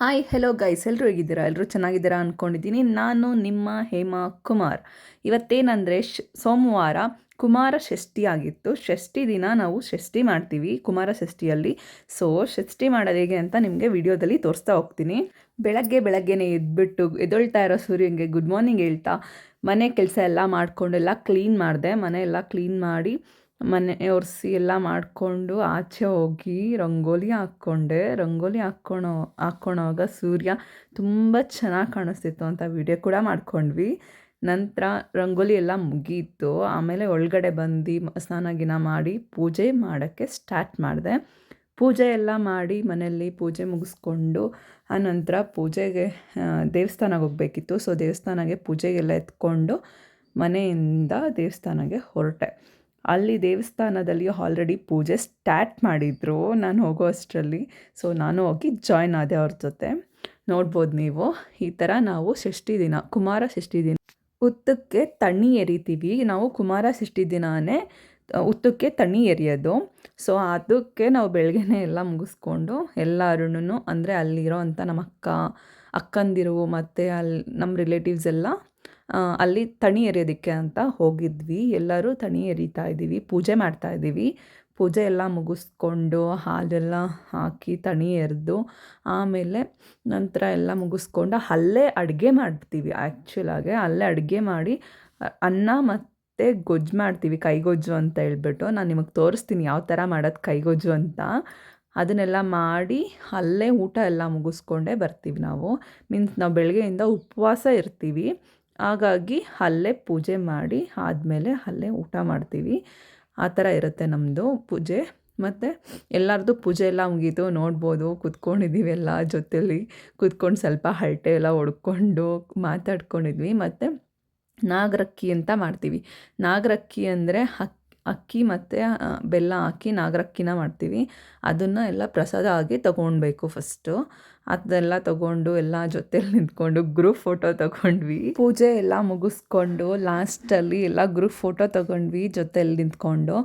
Hi hello guys ಎಲ್ಲರೂ ಹೇಗಿದ್ದೀರಾ? ಎಲ್ಲರೂ ಚೆನ್ನಾಗಿದ್ದೀರಾ ಅಂದ್ಕೊಂಡಿದ್ದೀನಿ ನಾನು ನಿಮ್ಮ ಹೇಮಾ ಕುಮಾರ್. ಇವತ್ತೇನಂದರೆ ಶ್, ಸೋಮವಾರ ಕುಮಾರ ಷಷ್ಠಿ ಆಗಿತ್ತು. ಷಷ್ಠಿ ದಿನ ನಾವು ಷಷ್ಠಿ ಮಾಡ್ತೀವಿ ಕುಮಾರ ಷಷ್ಠಿಯಲ್ಲಿ. ಸೊ ಷಷ್ಠಿ ಮಾಡೋದು ಹೇಗೆ ಅಂತ ನಿಮಗೆ ವಿಡಿಯೋದಲ್ಲಿ ತೋರಿಸ್ತಾ ಹೋಗ್ತೀನಿ. ಬೆಳಗ್ಗೆ ಬೆಳಗ್ಗೆನೇ ಎದ್ಬಿಟ್ಟು ಎದೊಳ್ತಾ ಇರೋ ಸೂರ್ಯನಿಗೆ ಗುಡ್ ಮಾರ್ನಿಂಗ್ ಹೇಳ್ತಾ ಮನೆ ಕೆಲಸ ಎಲ್ಲ ಮಾಡಿಕೊಂಡೆಲ್ಲ ಕ್ಲೀನ್ ಮಾಡಿದೆ. ಮನೆ ಎಲ್ಲ ಕ್ಲೀನ್ ಮಾಡಿ ಮನೆ ಒರೆಸಿ ಎಲ್ಲ ಮಾಡಿಕೊಂಡು ಆಚೆ ಹೋಗಿ ರಂಗೋಲಿ ಹಾಕ್ಕೊಂಡೆ. ರಂಗೋಲಿ ಹಾಕ್ಕೊಳೋ ಹಾಕ್ಕೊಳೋವಾಗ ಸೂರ್ಯ ತುಂಬ ಚೆನ್ನಾಗಿ ಕಾಣಿಸ್ತಿತ್ತು ಅಂತ ವಿಡಿಯೋ ಕೂಡ ಮಾಡ್ಕೊಂಡ್ವಿ. ನಂತರ ರಂಗೋಲಿ ಎಲ್ಲ ಮುಗೀತು. ಆಮೇಲೆ ಒಳಗಡೆ ಬಂದು ಸ್ನಾನ ಗಿನ ಮಾಡಿ ಪೂಜೆ ಮಾಡೋಕ್ಕೆ ಸ್ಟಾರ್ಟ್ ಮಾಡಿದೆ. ಪೂಜೆ ಎಲ್ಲ ಮಾಡಿ ಮನೆಯಲ್ಲಿ ಪೂಜೆ ಮುಗಿಸ್ಕೊಂಡು ಆನಂತರ ಪೂಜೆಗೆ ದೇವಸ್ಥಾನಕ್ಕೆ ಹೋಗಬೇಕಿತ್ತು. ಸೊ ದೇವಸ್ಥಾನಕ್ಕೆ ಪೂಜೆಗೆಲ್ಲ ಎತ್ಕೊಂಡು ಮನೆಯಿಂದ ದೇವಸ್ಥಾನಕ್ಕೆ ಹೊರಟೆ. ಅಲ್ಲಿ ದೇವಸ್ಥಾನದಲ್ಲಿ ಆಲ್ರೆಡಿ ಪೂಜೆ ಸ್ಟಾರ್ಟ್ ಮಾಡಿದರು ನಾನು ಹೋಗೋ ಅಷ್ಟರಲ್ಲಿ. ಸೊ ನಾನು ಹೋಗಿ ಜಾಯ್ನ್ ಆದೆ ಅವ್ರ ಜೊತೆ. ನೋಡ್ಬೋದು ನೀವು. ಈ ಥರ ನಾವು ಷಷ್ಠಿ ದಿನ, ಕುಮಾರ ಷಷ್ಠಿ ದಿನ. ಉತ್ತಕ್ಕೆ ತಣ್ಣಿ ಎರಿತೀವಿ. ನಾವು ಕುಮಾರ ಷಷ್ಠಿ ದಿನವೇ ಉತ್ತಕ್ಕೆ ತಣ್ಣಿ ಎರಿಯೋದು. ಸೊ ಅದಕ್ಕೆ ನಾವು ಬೆಳಗ್ಗೆನೆ ಎಲ್ಲ ಮುಗಿಸ್ಕೊಂಡು ಎಲ್ಲರೂ ಅಂದರೆ ಅಲ್ಲಿರೋ ಅಂಥ ನಮ್ಮ ಅಕ್ಕ, ಅಕ್ಕಂದಿರು ಮತ್ತು ಅಲ್ಲಿ ನಮ್ಮ ರಿಲೇಟಿವ್ಸ್ ಎಲ್ಲ ಅಲ್ಲಿ ತಣಿ ಎರಿಯೋದಕ್ಕೆ ಅಂತ ಹೋಗಿದ್ವಿ. ಎಲ್ಲರೂ ತಣಿ ಎರಿತಾ ಇದ್ದೀವಿ, ಪೂಜೆ ಮಾಡ್ತಾ ಇದ್ದೀವಿ. ಪೂಜೆ ಎಲ್ಲ ಮುಗಿಸ್ಕೊಂಡು ಹಾಲೆಲ್ಲ ಹಾಕಿ ತಣಿ ಎರೆದು ಆಮೇಲೆ ನಂತರ ಎಲ್ಲ ಮುಗಿಸ್ಕೊಂಡು ಅಲ್ಲೇ ಅಡುಗೆ ಮಾಡ್ತೀವಿ. ಆ್ಯಕ್ಚುಲಾಗೆ ಅಲ್ಲೇ ಅಡುಗೆ ಮಾಡಿ ಅನ್ನ ಮತ್ತು ಗೊಜ್ಜು ಮಾಡ್ತೀವಿ, ಕೈಗೊಜ್ಜು ಅಂತ ಹೇಳ್ಬಿಟ್ಟು. ನಾನು ನಿಮಗೆ ತೋರಿಸ್ತೀನಿ ಯಾವ ಥರ ಮಾಡೋದು ಕೈಗೊಜ್ಜು ಅಂತ. ಅದನ್ನೆಲ್ಲ ಮಾಡಿ ಅಲ್ಲೇ ಊಟ ಎಲ್ಲ ಮುಗಿಸ್ಕೊಂಡೇ ಬರ್ತೀವಿ ನಾವು. ಮೀನ್ಸ್ ನಾವು ಬೆಳಗ್ಗೆಯಿಂದ ಉಪವಾಸ ಇರ್ತೀವಿ. ಹಾಗಾಗಿ ಅಲ್ಲೇ ಪೂಜೆ ಮಾಡಿ ಆದಮೇಲೆ ಅಲ್ಲೇ ಊಟ ಮಾಡ್ತೀವಿ. ಆ ಥರ ಇರುತ್ತೆ ನಮ್ಮದು ಪೂಜೆ. ಮತ್ತು ಎಲ್ಲರದ್ದು ಪೂಜೆ ಎಲ್ಲ ಮುಗೀತು. ನೋಡ್ಬೋದು, ಕುತ್ಕೊಂಡಿದ್ದೀವಿ ಎಲ್ಲ ಜೊತೆಯಲ್ಲಿ ಕುತ್ಕೊಂಡು ಸ್ವಲ್ಪ ಹರಟೆ ಎಲ್ಲ ಹೊಡ್ಕೊಂಡು ಮಾತಾಡ್ಕೊಂಡಿದ್ವಿ. ಮತ್ತು ನಾಗರಕ್ಕಿ ಅಂತ ಮಾಡ್ತೀವಿ. ನಾಗರಕ್ಕಿ ಅಂದರೆ ಹಕ್ ಅಕ್ಕಿ ಮತ್ತು ಬೆಲ್ಲ ಹಾಕಿ ನಾಗರಕ್ಕಿನ ಮಾಡ್ತೀವಿ. ಅದನ್ನು ಎಲ್ಲ ಪ್ರಸಾದ ಆಗಿ ತೊಗೊಳ್ಬೇಕು ಫಸ್ಟು ಅದೆಲ್ಲ ತೊಗೊಂಡು ಎಲ್ಲ ಜೊತೆಲಿ ನಿಂತ್ಕೊಂಡು ಗ್ರೂಪ್ ಫೋಟೋ ತೊಗೊಂಡ್ವಿ. ಪೂಜೆ ಎಲ್ಲ ಮುಗಿಸ್ಕೊಂಡು ಲಾಸ್ಟಲ್ಲಿ ಎಲ್ಲ ಗ್ರೂಪ್ ಫೋಟೋ ತೊಗೊಂಡ್ವಿ ಜೊತೆಲಿ ನಿಂತ್ಕೊಂಡು.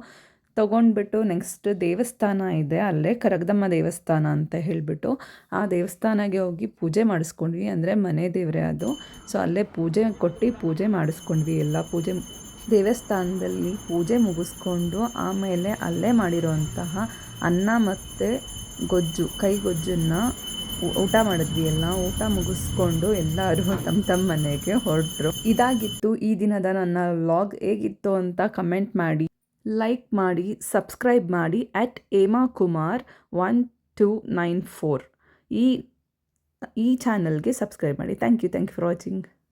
ತೊಗೊಂಡ್ಬಿಟ್ಟು ನೆಕ್ಸ್ಟ್ ದೇವಸ್ಥಾನ ಇದೆ, ಅಲ್ಲೇ ಕರಗದಮ್ಮ ದೇವಸ್ಥಾನ ಅಂತ ಹೇಳಿಬಿಟ್ಟು ಆ ದೇವಸ್ಥಾನಕ್ಕೆ ಹೋಗಿ ಪೂಜೆ ಮಾಡಿಸ್ಕೊಂಡ್ವಿ. ಅಂದರೆ ಮನೆ ದೇವರೇ ಅದು. ಸೊ ಅಲ್ಲೇ ಪೂಜೆ ಕೊಟ್ಟು ಪೂಜೆ ಮಾಡಿಸ್ಕೊಂಡ್ವಿ ಎಲ್ಲ ಪೂಜೆ. ದೇವಸ್ಥಾನದಲ್ಲಿ ಪೂಜೆ ಮುಗಿಸ್ಕೊಂಡು ಆಮೇಲೆ ಅಲ್ಲೇ ಮಾಡಿರೋಂತಹ ಅನ್ನ ಮತ್ತು ಗೊಜ್ಜು ಕೈಗೊಜ್ಜನ್ನು ಊಟ ಮಾಡಿದ್ವಿ ಎಲ್ಲ. ಊಟ ಮುಗಿಸ್ಕೊಂಡು ಎಲ್ಲರೂ ತಮ್ಮ ತಮ್ಮ ಮನೆಗೆ ಹೊರಟರು. ಇದಾಗಿತ್ತು ಈ ದಿನದ ನನ್ನ ವ್ಲಾಗ್. ಹೇಗಿತ್ತು ಅಂತ ಕಮೆಂಟ್ ಮಾಡಿ, ಲೈಕ್ ಮಾಡಿ, ಸಬ್ಸ್ಕ್ರೈಬ್ ಮಾಡಿ. ಅಟ್ ಏಮಾ Kumar one two nine four ಈ ಈ ಚಾನಲ್ಗೆ ಸಬ್ಸ್ಕ್ರೈಬ್ ಮಾಡಿ. Thank you thank you for watching.